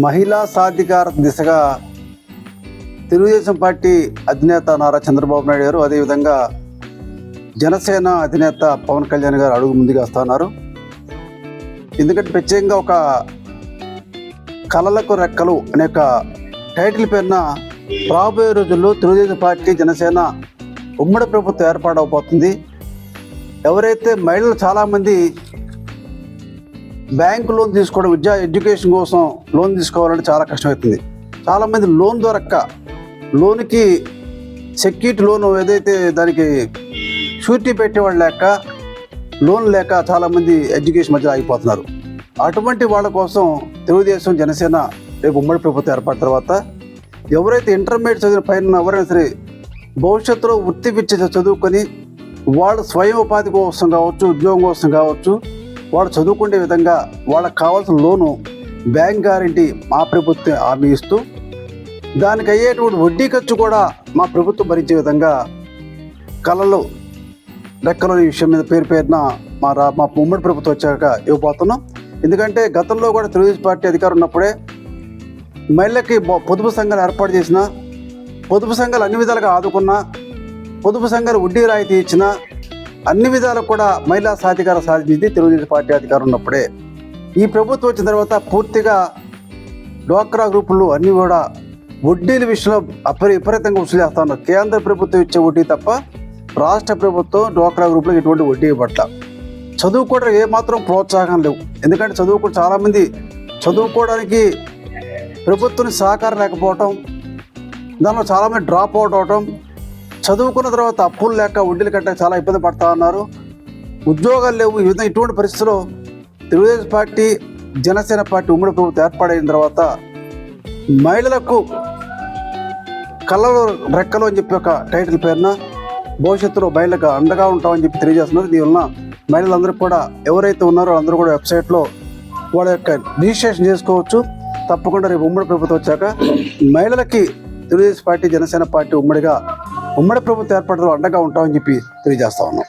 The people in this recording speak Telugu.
మహిళా సాధికార దిశగా తెలుగుదేశం పార్టీ అధినేత నారా చంద్రబాబు నాయుడు గారు అదేవిధంగా జనసేన అధినేత పవన్ కళ్యాణ్ గారు అడుగు ముందుగా వస్తున్నారు. ఎందుకంటే ప్రత్యేకంగా ఒక కళలకు రెక్కలు అనే ఒక టైటిల్ పేరున రాబోయే రోజుల్లో తెలుగుదేశం పార్టీ జనసేన ఉమ్మడి ప్రభుత్వం ఏర్పాటవబోతుంది ఎవరైతే మహిళలు చాలామంది బ్యాంకు లోన్ తీసుకోవడం విద్యా ఎడ్యుకేషన్ కోసం లోన్ తీసుకోవాలంటే చాలా కష్టమవుతుంది. చాలామంది లోన్ దొరక్క లోన్కి సెక్యూరిటీ లోన్ ఏదైతే దానికి షూరిటీ పెట్టేవాళ్ళు లేక లోన్ లేక చాలామంది ఎడ్యుకేషన్ మధ్య ఆగిపోతున్నారు. అటువంటి వాళ్ళ కోసం తెలుగుదేశం జనసేన రేపు ఉమ్మడి ప్రభుత్వం ఏర్పడిన తర్వాత ఎవరైతే ఇంటర్మీడియట్ చదివిన పైన ఎవరైనా సరే భవిష్యత్తులో వృత్తి విద్య చదువుకొని వాళ్ళు స్వయం ఉపాధి కోసం కావచ్చు ఉద్యోగం కోసం కావచ్చు వాళ్ళు చదువుకునే విధంగా వాళ్ళకి కావాల్సిన లోను బ్యాంక్ గ్యారంటీ మా ప్రభుత్వం హామీ ఇస్తూ దానికి అయ్యేటువంటి వడ్డీ ఖర్చు కూడా మా ప్రభుత్వం భరించే విధంగా కళలు లెక్కలు ఈ విషయం మీద పేరు పేరున మా రా మా ఉమ్మడి ప్రభుత్వం వచ్చాక ఇవ్వబోతున్నాం. ఎందుకంటే గతంలో కూడా తెలుగుదేశం పార్టీ అధికారం ఉన్నప్పుడే మహిళలకి పొదుపు సంఘాలు ఏర్పాటు చేసిన పొదుపు సంఘాలు అన్ని విధాలుగా ఆదుకున్నా పొదుపు సంఘాలు వడ్డీ రాయితీ ఇచ్చిన అన్ని విధాలు కూడా మహిళా సాధికార సాధించింది తెలుగుదేశం పార్టీ అధికారం ఉన్నప్పుడే. ఈ ప్రభుత్వం వచ్చిన తర్వాత పూర్తిగా డ్వాక్రా గ్రూపులు అన్నీ కూడా వడ్డీల విషయంలో అపరి విపరీతంగా వసూలు చేస్తా ఉన్నారు. కేంద్ర ప్రభుత్వం ఇచ్చే వడ్డీ తప్ప రాష్ట్ర ప్రభుత్వం డ్వాక్రా గ్రూపులకు ఎటువంటి వడ్డీ పట్ల చదువుకోవడం ఏమాత్రం ప్రోత్సాహం లేవు. ఎందుకంటే చదువుకుని చాలామంది చదువుకోవడానికి ప్రభుత్వం సహకారం లేకపోవటం దానిలో చాలామంది డ్రాప్ అవుట్ అవటం చదువుకున్న తర్వాత అప్పులు లేక వడ్డీలు కట్ట చాలా ఇబ్బంది పడతా ఉన్నారు. ఉద్యోగాలు లేవు. ఈ విధంగా ఇటువంటి పరిస్థితిలో తెలుగుదేశం పార్టీ జనసేన పార్టీ ఉమ్మడి ప్రభుత్వం ఏర్పాటైన తర్వాత మహిళలకు కళ్ళలో రెక్కలు అని చెప్పి ఒక టైటిల్ పేరున భవిష్యత్తులో మహిళలకు అండగా ఉంటామని చెప్పి తెలియజేస్తున్నారు. దీనివల్ల మహిళలందరూ కూడా ఎవరైతే ఉన్నారో అందరూ కూడా వెబ్సైట్లో వాళ్ళ యొక్క రిజిస్ట్రేషన్ చేసుకోవచ్చు. తప్పకుండా రేపు ఉమ్మడి ప్రభుత్వం వచ్చాక మహిళలకి తెలుగుదేశం పార్టీ జనసేన పార్టీ ఉమ్మడిగా ఉమ్మడి ప్రభుత్వం ఏర్పడలో అండగా ఉంటామని చెప్పి తెలియజేస్తా ఉన్నాం.